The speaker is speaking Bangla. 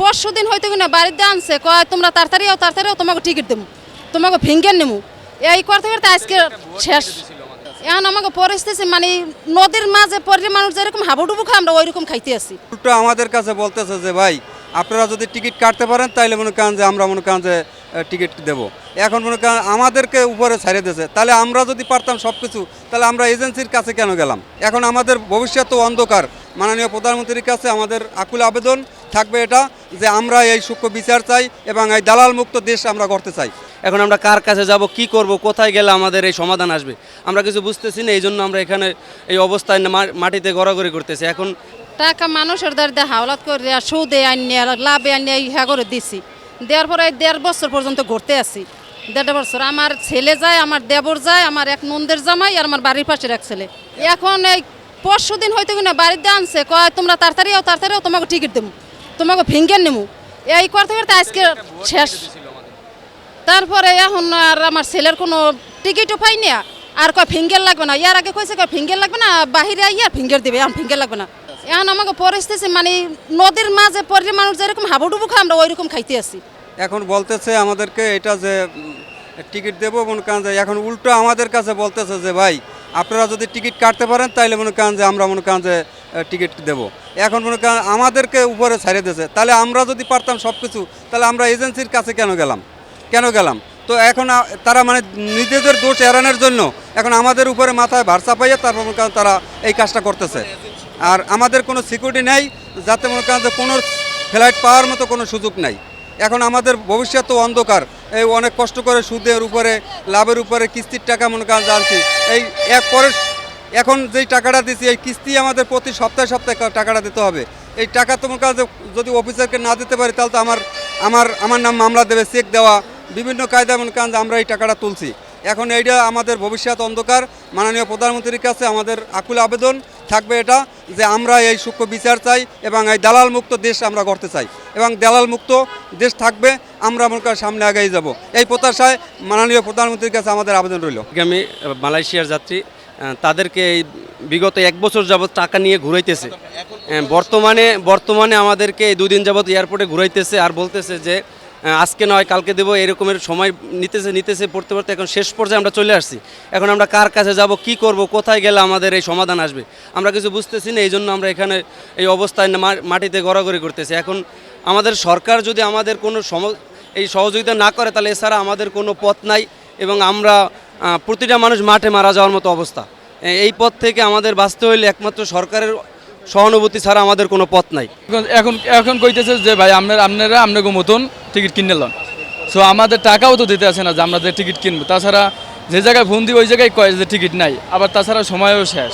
পরশু দিন হয়তো কিনা বাড়িতে আনছে, কয় তোমরা তাড়াতাড়ি আও, তাড়াতাড়ি তোমাকে টিকিট দেবো, তোমাকে ফিঙ্গার নেব। এই করতে করতে আজকে শেষ। এখন আমাকে পরিস্থিতি মানে নদীর মাঝে পরে মানুষ যেরকম হাবুডুবু খায়, আমরা ওইরকম খাইতে আসি। উল্টো আমাদের কাছে বলতেছে যে, ভাই, আপনারা যদি টিকিট কাটতে পারেন তাহলে মনে করেন যে, আমরা মনে করেন যে টিকিট দেবো। এখন মনে করেন আমাদেরকে উপরে ছাড়িয়ে দিয়েছে। তাহলে আমরা যদি পারতাম সব কিছু তাহলে আমরা এজেন্সির কাছে কেন গেলাম? এখন আমাদের ভবিষ্যৎ অন্ধকার। মাননীয় প্রধানমন্ত্রীর কাছে আমাদের আকুল আবেদন। থাকবে এটা যে আমরা এই সূক্ষ্ম বিচার চাই এবং এই দালাল মুক্ত দেশ আমরা করতে চাই। এখন আমরা কার কাছে যাব কি করব কোথায় গেলে আমাদের এই সমাধান আসবে? আমরা কিছু বুঝতেছি না এই জন্য আমরা এখানে এই অবস্থায় মা- মাটিতে গড়াগড়ি করতেছি। এখন টাকা মানুষের দ্বারা হাওলাত করে সুদে আনিয়ে লাভে আনিয়ে ইহা করে দিছি। দেওয়ার পরে এই দেড় বছর পর্যন্ত ঘুরতে আসি দেড় বছর। আমার ছেলে যায় আমার দেবর যায় আমার এক নন্দের জামাই আর আমার বাড়ির পাশের এক ছেলে। এখন এই পরশু দিন হয়তো কিনা বাড়িতে আনছে কয় তোমরা তাড়াতাড়ি আও তাড়াতাড়ি তোমাকে টিকিট দেবো। তোমাকে ফিঙ্গার নেব এই করতে করতে আজকে শেষ। তারপরে এখন আর আমার ছেলের কোনো টিকিটও পাই না। আর কয় ফিঙ্গার লাগবে না। ইয়ার আগে কইছে কয় ফিঙ্গার লাগবে না, বাহিরে ইয়ার ফিঙ্গার দেবে, এখন ফিঙ্গার লাগবে না। এখন আমাকে পরিস্থিতি মানে নদীর মাঝে পরে মানুষ যেরকম হাবুডুবু খায়, আমরা ওইরকম খাইতে আসি। এখন বলতেছে আমাদেরকে এটা যে টিকিট দেবো মনে কান যে, এখন উল্টো আমাদের কাছে বলতেছে যে, ভাই, আপনারা যদি টিকিট কাটতে পারেন তাহলে মনে কান যে, আমরা মনে কান যে টিকিট দেবো। এখন মনে করেন আমাদেরকে উপরে ছাড়িয়ে দিয়েছে। তাহলে আমরা যদি পারতাম সব কিছু তাহলে আমরা এজেন্সির কাছে কেন গেলাম? কেন গেলাম? তো এখন তারা মানে নিজেদের দোষ এড়ানোর জন্য এখন আমাদের উপরে মাথায় ভার চাপাইয়ে তারপর মনে করেন তারা এই কাজটা করতেছে। আর আমাদের কোনো সিকিউরিটি নেই, যাতে মনে করেন যে কোনো ফ্লাইট পাওয়ার মতো কোনো সুযোগ নাই। এখন আমাদের ভবিষ্যৎ তো অন্ধকার, এই অনেক কষ্ট করে সুদের উপরে, লাভের উপরে কিস্তির টাকা মনে করেন জানছি এই এক পরে এখন যেই টাকাটা দিচ্ছি এই কিস্তি আমাদের প্রতি সপ্তাহে সপ্তাহে টাকাটা দিতে হবে। এই টাকা তোমার কাছে যদি অফিসারকে না দিতে পারি, তাহলে তো আমার আমার আমার নাম মামলা দেবে, চেক দেওয়া, বিভিন্ন কায়দা মনে কাজ আমরা এই টাকাটা তুলছি। এখন এইটা আমাদের ভবিষ্যৎ অন্ধকার। মাননীয় প্রধানমন্ত্রীর কাছে আমাদের আকুল আবেদন। থাকবে এটা যে আমরা এই সূক্ষ্ম বিচার চাই এবং এই দালাল মুক্ত দেশ আমরা করতে চাই। এবং দালাল মুক্ত দেশ থাকবে আমরা মনে সামনে আগাই যাব। এই প্রত্যাশায় মাননীয় প্রধানমন্ত্রীর কাছে আমাদের আবেদন রইল। আমি মালয়েশিয়ার যাত্রী তাদেরকে এই বিগত এক বছর যাবৎ টাকা নিয়ে ঘুরাইতেছে। বর্তমানে বর্তমানে আমাদেরকে এই দুদিন যাবৎ এয়ারপোর্টে ঘুরাইতেছে আর বলতেছে যে আজকে নয়, কালকে দেবো, এরকমের সময় নিতেছে নিতেছে, পড়তে পড়তে এখন শেষ পর্যায়ে আমরা চলে আসছি। এখন আমরা কার কাছে যাব, কি করব, কোথায় গেলে আমাদের এই সমাধান আসবে? আমরা কিছু বুঝতেছি না, এই জন্য আমরা এখানে এই অবস্থায় মাটিতে গড়াগড়ি করতেছি। এখন আমাদের সরকার যদি আমাদের কোনো সম, এই সহযোগিতা না করে, তাহলে এছাড়া আমাদের কোনো পথ নাই এবং আমরা প্রতিটা মানুষ মাঠে মারা যাওয়ার মতো অবস্থা। এই পথ থেকে আমাদের বাঁচতে হইলে একমাত্র সরকারের সহানুভূতি ছাড়া আমাদের কোনো পথ নাই। এখন এখন কইতেছে যে, ভাই, আপনারা আপনারা আপনাকে মতন টিকিট কিনে লন। সো আমাদের টাকাও তো দিতে আসে না যে, আমরা যে টিকিট কিনবো। তাছাড়া যে জায়গায় ফোন দিই ওই জায়গায় কয় যে টিকিট নাই। আবার তাছাড়া সময়ও শেষ।